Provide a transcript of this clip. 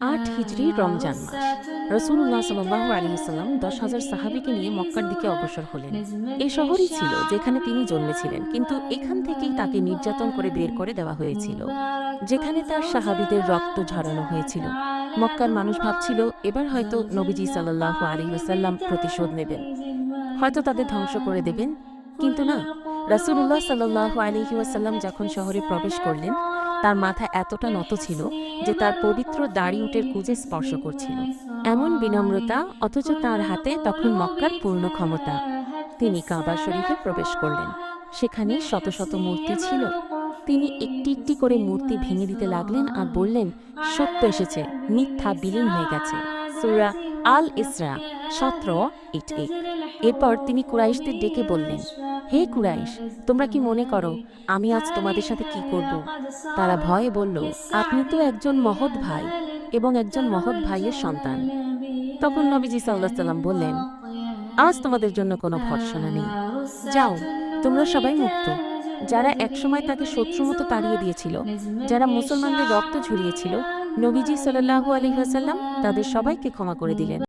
আট হিজড়ি রমজান মাস। রসুল্লাহ সাল্লাহ আলিয়াল্লাম দশ হাজার সাহাবিকে নিয়ে মক্কার দিকে অগ্রসর হলেন। এই শহরই ছিল যেখানে তিনি জন্মেছিলেন, কিন্তু এখান থেকেই তাকে নির্যাতন করে বের করে দেওয়া হয়েছিল। যেখানে তার সাহাবিদের রক্ত ঝরানো হয়েছিল। মক্কার মানুষ ভাবছিল, এবার হয়তো নবীজি সাল্লাহ আলী ওসাল্লাম প্রতিশোধ নেবেন। হয়তো তাদের ধ্বংস করে দেবেন। কিন্তু না রাসুল্লাহ সাল্লাহ আলহি ওয়াসাল্লাম যখন শহরে প্রবেশ করলেন তার মাথা এতটা নত ছিল যে তার পবিত্র দাড়ি উটের কুজে স্পর্শ করছিল। এমন বিনম্রতা, অথচ তার হাতে তখন মক্কার পূর্ণ ক্ষমতা। তিনি কাবা শরীফে প্রবেশ করলেন। সেখানে শত শত মূর্তি ছিল। তিনি একটি একটি করে মূর্তি ভেঙে দিতে লাগলেন আর বললেন, সত্য এসেছে, মিথ্যা বিলীন হয়ে গেছে। সুরা আল ইসরা সতেরো ইট এক। এরপর তিনি কুরাইশদের ডেকে বললেন, হে কুরাইশ, তোমরা কি মনে করো আমি আজ তোমাদের সাথে কি করব? তারা ভয়ে বলল, আপনি তো একজন মহৎ ভাই এবং একজন মহৎ ভাইয়ের সন্তান। তখন নবীজি সাল্লাহ সাল্লাম বললেন, আজ তোমাদের জন্য কোনো ভর্সনা নেই। যাও, তোমরা সবাই মুক্ত। যারা একসময় তাকে শত্রু মতো তাড়িয়ে দিয়েছিল, যারা মুসলমানদের রক্ত ঝরিয়েছিল নবীজি সাল্লাহু আলহিহাসাল্লাম তাদের সবাইকে ক্ষমা করে দিলেন।